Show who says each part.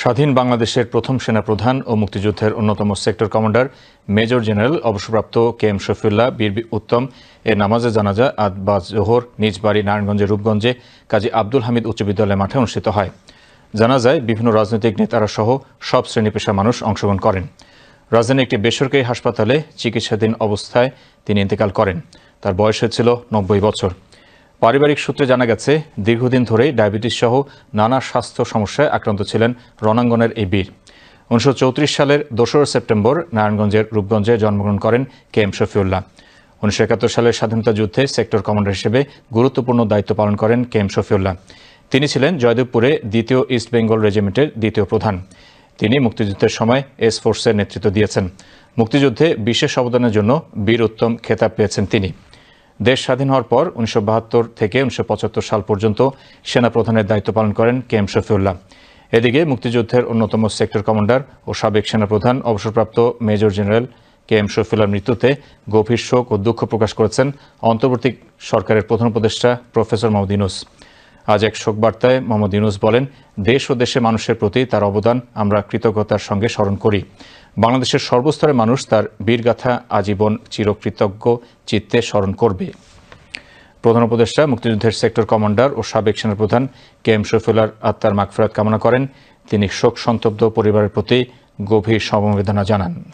Speaker 1: স্বাধীন বাংলাদেশের প্রথম সেনাপ্রধান ও মুক্তিযুদ্ধের অন্যতম সেক্টর কমান্ডার মেজর জেনারেল অবসরপ্রাপ্ত কে এম শফিউল্লাহ বীর উত্তম এর নামাজে জানাজা আদ বা জোহর নিজ বাড়ি নারায়ণগঞ্জের রূপগঞ্জে কাজী আব্দুল হামিদ উচ্চ বিদ্যালয় মাঠে অনুষ্ঠিত হয়। জানাজায় বিভিন্ন রাজনৈতিক নেতারা সহ সব শ্রেণি পেশার মানুষ অংশগ্রহণ করেন। রাজধানীর একটি বেসরকারি হাসপাতালে চিকিৎসাধীন অবস্থায় তিনি ইন্তেকাল করেন। তার বয়স হয়েছিল নব্বই বছর। পারিবারিক সূত্রে জানা গেছে, দীর্ঘদিন ধরেই ডায়াবেটিস সহ নানা স্বাস্থ্য সমস্যায় আক্রান্ত ছিলেন রণাঙ্গনের এই বীর। উনিশশো চৌত্রিশ সালের দোসরা সেপ্টেম্বর নারায়ণগঞ্জের রূপগঞ্জে জন্মগ্রহণ করেন কে এম শফিউল্লাহ। উনিশশো একাত্তর সালের স্বাধীনতা যুদ্ধে সেক্টর কমান্ডার হিসেবে গুরুত্বপূর্ণ দায়িত্ব পালন করেন কে এম শফিউল্লাহ। তিনি ছিলেন জয়দেবপুরে দ্বিতীয় ইস্ট বেঙ্গল রেজিমেন্টের দ্বিতীয় প্রধান। তিনি মুক্তিযুদ্ধের সময় এস ফোর্সের নেতৃত্ব দিয়েছেন। মুক্তিযুদ্ধে বিশেষ অবদানের জন্য বীর উত্তম খেতাব পেয়েছেন তিনি। দেশ স্বাধীন হওয়ার পর উনিশশো বাহাত্তর থেকে উনিশশো পঁচাত্তর সাল পর্যন্ত সেনাপ্রধানের দায়িত্ব পালন করেন কে এম শফিউল্লাহ। এদিকে মুক্তিযুদ্ধের অন্যতম সেক্টর কমান্ডার ও সাবেক সেনাপ্রধান অবসরপ্রাপ্ত মেজর জেনারেল কে এম শফিউল্লাহর মৃত্যুতে গভীর শোক ও দুঃখ প্রকাশ করেছেন অন্তর্বর্তী সরকারের প্রধান উপদেষ্টা প্রফেসর মাহমুদ আজ এক শোক বার্তায় মোহাম্মদ ইউনুস বলেন, দেশ ও দেশে মানুষের প্রতি তার অবদান আমরা কৃতজ্ঞতার সঙ্গে স্মরণ করি। বাংলাদেশের সর্বস্তরের মানুষ তার বীরগাথা আজীবন চিরকৃতজ্ঞ চিত্তে স্মরণ করবে। প্রধান উপদেষ্টা, মুক্তিযুদ্ধের সেক্টর কমান্ডার ও সাবেক সেনাপ্রধান কে এম শফিউল্লার আত্মার মাগফেরাত কামনা করেন। তিনি শোক সন্তপ্ত পরিবারের প্রতি গভীর সমবেদনা জানান।